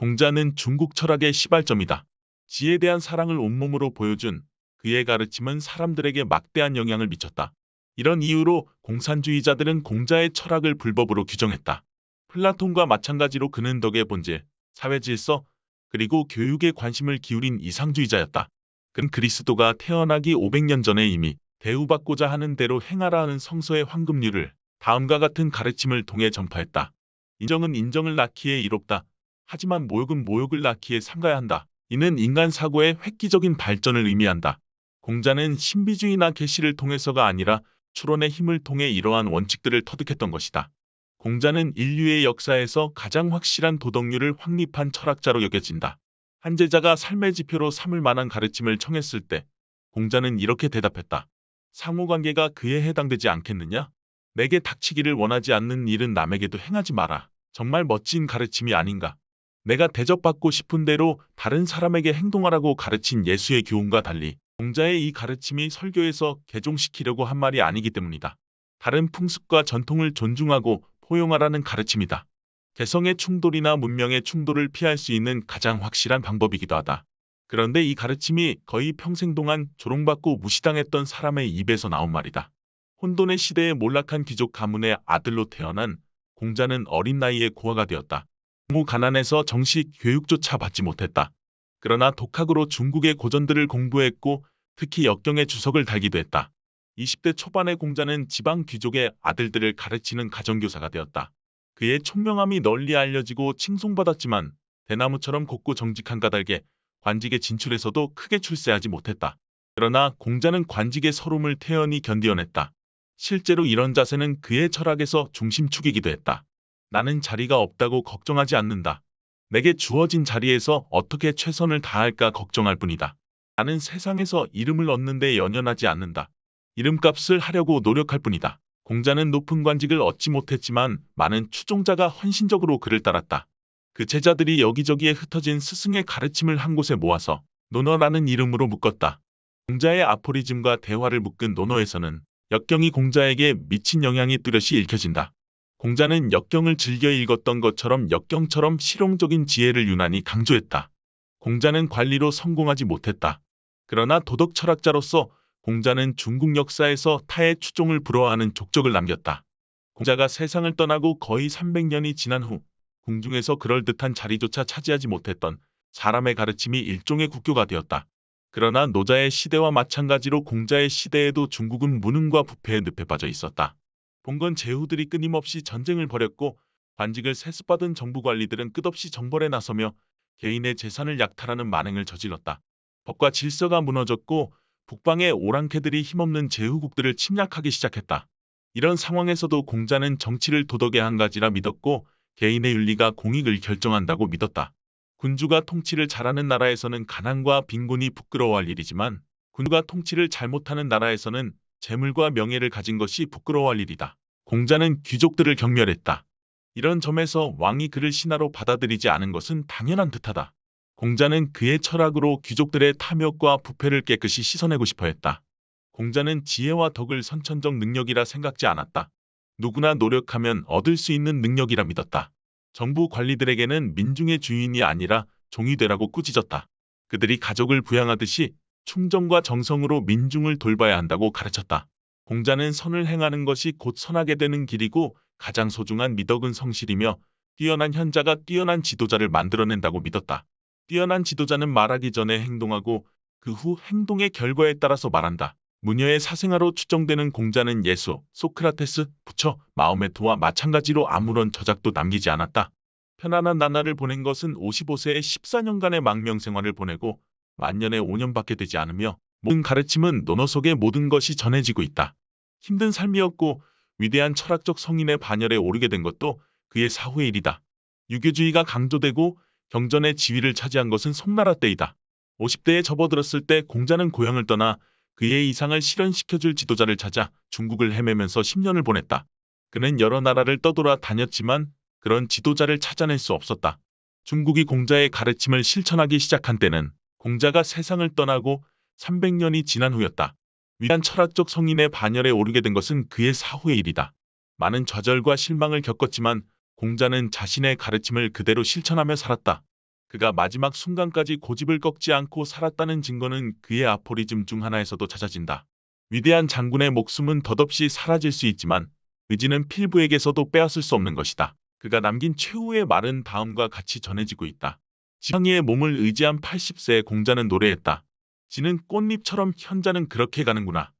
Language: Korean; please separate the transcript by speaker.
Speaker 1: 공자는 중국 철학의 시발점이다. 지에 대한 사랑을 온몸으로 보여준 그의 가르침은 사람들에게 막대한 영향을 미쳤다. 이런 이유로 공산주의자들은 공자의 철학을 불법으로 규정했다. 플라톤과 마찬가지로 그는 덕의 본질, 사회 질서, 그리고 교육에 관심을 기울인 이상주의자였다. 그는 그리스도가 태어나기 500년 전에 이미 대우받고자 하는 대로 행하라 하는 성서의 황금률을 다음과 같은 가르침을 통해 전파했다. 인정은 인정을 낳기에 이롭다. 하지만 모욕은 모욕을 낳기에 삼가야 한다. 이는 인간 사고의 획기적인 발전을 의미한다. 공자는 신비주의나 계시를 통해서가 아니라 추론의 힘을 통해 이러한 원칙들을 터득했던 것이다. 공자는 인류의 역사에서 가장 확실한 도덕률을 확립한 철학자로 여겨진다. 한 제자가 삶의 지표로 삼을 만한 가르침을 청했을 때 공자는 이렇게 대답했다. 상호관계가 그에 해당되지 않겠느냐? 내게 닥치기를 원하지 않는 일은 남에게도 행하지 마라. 정말 멋진 가르침이 아닌가? 내가 대접받고 싶은 대로 다른 사람에게 행동하라고 가르친 예수의 교훈과 달리 공자의 이 가르침이 설교에서 개종시키려고 한 말이 아니기 때문이다. 다른 풍습과 전통을 존중하고 포용하라는 가르침이다. 개성의 충돌이나 문명의 충돌을 피할 수 있는 가장 확실한 방법이기도 하다. 그런데 이 가르침이 거의 평생 동안 조롱받고 무시당했던 사람의 입에서 나온 말이다. 혼돈의 시대에 몰락한 귀족 가문의 아들로 태어난 공자는 어린 나이에 고아가 되었다. 너무 가난해서 정식 교육조차 받지 못했다. 그러나 독학으로 중국의 고전들을 공부했고 특히 역경의 주석을 달기도 했다. 20대 초반의 공자는 지방 귀족의 아들들을 가르치는 가정교사가 되었다. 그의 총명함이 널리 알려지고 칭송받았지만 대나무처럼 곱고 정직한 까닭에 관직에 진출해서도 크게 출세하지 못했다. 그러나 공자는 관직의 서름을 태연히 견디어냈다. 실제로 이런 자세는 그의 철학에서 중심축이기도 했다. 나는 자리가 없다고 걱정하지 않는다. 내게 주어진 자리에서 어떻게 최선을 다할까 걱정할 뿐이다. 나는 세상에서 이름을 얻는데 연연하지 않는다. 이름값을 하려고 노력할 뿐이다. 공자는 높은 관직을 얻지 못했지만 많은 추종자가 헌신적으로 그를 따랐다. 그 제자들이 여기저기에 흩어진 스승의 가르침을 한 곳에 모아서 논어라는 이름으로 묶었다. 공자의 아포리즘과 대화를 묶은 논어에서는 역경이 공자에게 미친 영향이 뚜렷이 읽혀진다. 공자는 역경을 즐겨 읽었던 것처럼 역경처럼 실용적인 지혜를 유난히 강조했다. 공자는 관리로 성공하지 못했다. 그러나 도덕 철학자로서 공자는 중국 역사에서 타의 추종을 부러워하는 족적을 남겼다. 공자가 세상을 떠나고 거의 300년이 지난 후 궁중에서 그럴듯한 자리조차 차지하지 못했던 사람의 가르침이 일종의 국교가 되었다. 그러나 노자의 시대와 마찬가지로 공자의 시대에도 중국은 무능과 부패의 늪에 빠져 있었다. 봉건 제후들이 끊임없이 전쟁을 벌였고 관직을 세습받은 정부 관리들은 끝없이 정벌에 나서며 개인의 재산을 약탈하는 만행을 저질렀다. 법과 질서가 무너졌고 북방의 오랑캐들이 힘없는 제후국들을 침략하기 시작했다. 이런 상황에서도 공자는 정치를 도덕의 한 가지라 믿었고 개인의 윤리가 공익을 결정한다고 믿었다. 군주가 통치를 잘하는 나라에서는 가난과 빈곤이 부끄러워할 일이지만 군주가 통치를 잘못하는 나라에서는 재물과 명예를 가진 것이 부끄러워할 일이다. 공자는 귀족들을 경멸했다. 이런 점에서 왕이 그를 신하로 받아들이지 않은 것은 당연한 듯하다. 공자는 그의 철학으로 귀족들의 탐욕과 부패를 깨끗이 씻어내고 싶어 했다. 공자는 지혜와 덕을 선천적 능력이라 생각지 않았다. 누구나 노력하면 얻을 수 있는 능력이라 믿었다. 정부 관리들에게는 민중의 주인이 아니라 종이 되라고 꾸짖었다. 그들이 가족을 부양하듯이 충정과 정성으로 민중을 돌봐야 한다고 가르쳤다. 공자는 선을 행하는 것이 곧 선하게 되는 길이고 가장 소중한 미덕은 성실이며 뛰어난 현자가 뛰어난 지도자를 만들어낸다고 믿었다. 뛰어난 지도자는 말하기 전에 행동하고 그 후 행동의 결과에 따라서 말한다. 무녀의 사생아로 추정되는 공자는 예수, 소크라테스, 부처, 마호메트와 마찬가지로 아무런 저작도 남기지 않았다. 편안한 나날을 보낸 것은 55세의 14년간의 망명 생활을 보내고 만년의 5년밖에 되지 않으며 모든 가르침은 논어 속에 모든 것이 전해지고 있다. 힘든 삶이었고 위대한 철학적 성인의 반열에 오르게 된 것도 그의 사후의 일이다. 유교주의가 강조되고 경전의 지위를 차지한 것은 송나라 때이다. 50대에 접어들었을 때 공자는 고향을 떠나 그의 이상을 실현시켜줄 지도자를 찾아 중국을 헤매면서 10년을 보냈다. 그는 여러 나라를 떠돌아 다녔지만 그런 지도자를 찾아낼 수 없었다. 중국이 공자의 가르침을 실천하기 시작한 때는 공자가 세상을 떠나고 300년이 지난 후였다. 위대한 철학적 성인의 반열에 오르게 된 것은 그의 사후의 일이다. 많은 좌절과 실망을 겪었지만 공자는 자신의 가르침을 그대로 실천하며 살았다. 그가 마지막 순간까지 고집을 꺾지 않고 살았다는 증거는 그의 아포리즘 중 하나에서도 찾아진다. 위대한 장군의 목숨은 덧없이 사라질 수 있지만 의지는 필부에게서도 빼앗을 수 없는 것이다. 그가 남긴 최후의 말은 다음과 같이 전해지고 있다. 지팡이의 몸을 의지한 80세의 공자는 노래했다. 지는 꽃잎처럼 현자는 그렇게 가는구나.